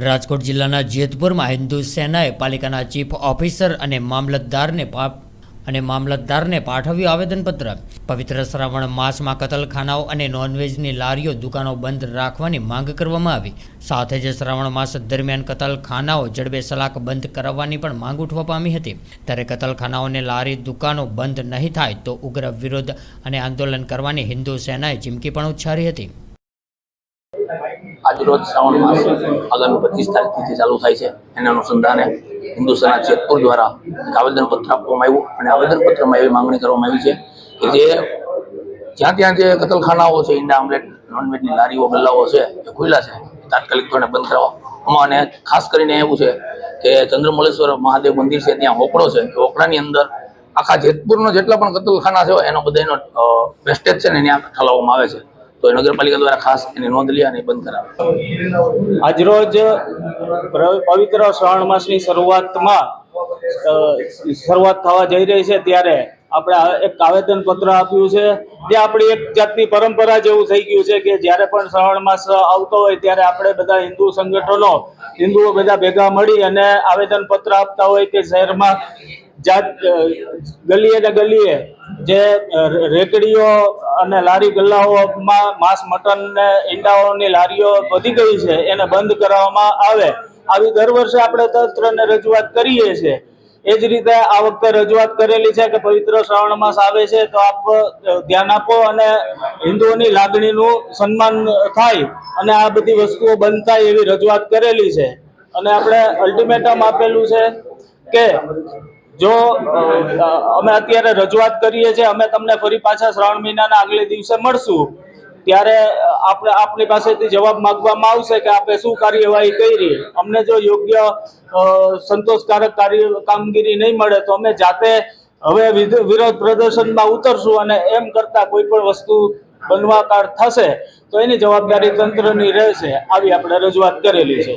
રાજકોટ જિલ્લાના જેતપુરમાં હિન્દુ સેનાએ પાલિકાના ચીફ ઓફિસર અને મામલતદારને અને મામલતદારને પાઠવ્યું આવેદનપત્ર. પવિત્ર શ્રાવણ માસમાં કતલખાનાઓ અને નોનવેજની લારીઓ દુકાનો બંધ રાખવાની માંગ કરવામાં આવી. સાથે જ શ્રાવણ માસ દરમિયાન કતલખાનાઓ જડબે સલાક બંધ કરાવવાની પણ માંગ ઉઠવા પામી હતી. ત્યારે કતલખાનાઓને લારી દુકાનો બંધ નહીં થાય તો ઉગ્ર વિરોધ અને આંદોલન કરવાની હિન્દુ સેનાએ ચીમકી પણ ઉચ્ચારી હતી. આજરોજ શ્રાવણ માસ આગામી પચીસ તારીખથી ચાલુ થાય છે. એના અનુસંધાને હિન્દુ સેના જેતપુર દ્વારા એક આવેદનપત્ર આપવામાં આવ્યું અને આવેદનપત્રમાં એવી માંગણી કરવામાં આવી છે કે જે જ્યાં ત્યાં જે કતલખાનાઓ છે, ઈંડા, આમલેટ, નોનવેજની લારીઓ, ગલ્લાઓ છે, એ ખુલ્લા છે તાત્કાલિક ધોરણે બંધ કરાવવા. અને ખાસ કરીને એવું છે કે ચંદ્રમલેશ્વર મહાદેવ મંદિર છે, ત્યાં હોકળો છે એ હોકડાની અંદર આખા જેતપુરનો જેટલા પણ કતલખાના છે, એનો બધાનો વેસ્ટેજ છે ને ત્યાં ઠલાવવામાં આવે છે. તો નગરપાલિકા દ્વારા ખાસ એની નોંધ લે અને બંધ કરાવે. આજરોજ પવિત્ર શ્રાવણ માસની શરૂઆતમાં શરૂઆત થવા જઈ રહી છે ત્યારે આપણે એક આવેદન પત્ર આપ્યું છે જે આપણી એક જાતની પરંપરા જેવું થઈ ગયું છે કે જ્યારે પણ શ્રાવણ માસ આવતો હોય ત્યારે આપણે બધા હિન્દુ સંગઠનો, હિન્દુઓ બધા ભેગા મળી અને આવેદન પત્ર આપતા હોય કે શહેરમાં જાત ગલીએ ને ગલીએ જે રેકડીઓ અને લારી ગલ્લાઓમાં માંસ મટન ને ઈંડાઓની લારીઓ વધી ગઈ છે, એને બંધ કરાવવામાં આવે. આવી દર વર્ષે આપણે તંત્રને રજૂઆત કરીએ છીએ. એ જ રીતે આ વખતે રજૂઆત કરેલી છે કે પવિત્ર શ્રાવણ માસ આવે છે, તો આપ ધ્યાન આપો અને હિન્દુઓની લાગણીનું સન્માન થાય અને આ બધી વસ્તુઓ બંધ થાય એવી રજૂઆત કરેલી છે. અને આપણે અલ્ટિમેટમ આપેલું છે કે જો અમે અત્યારે રજૂઆત કરીએ છીએ, અમે તમને ફરી પાછા શ્રાવણ મહિનાના આગલે દિવસે મળશું. ત્યારે આપણે, આપણી પાસેથી જવાબ માંગવામાં આવશે કે આપણે શું કાર્યવાહી કરી. અમને જો યોગ્ય સંતોષકારક કાર્ય, કામગીરી નહીં મળે, તો અમે જાતે હવે વિરોધ પ્રદર્શનમાં ઉતરશું અને એમ કરતા કોઈ પણ વસ્તુ બનવાકાર થશે, તો એની જવાબદારી તંત્રની રહેશે. આવી આપણે રજૂઆત કરેલી છે.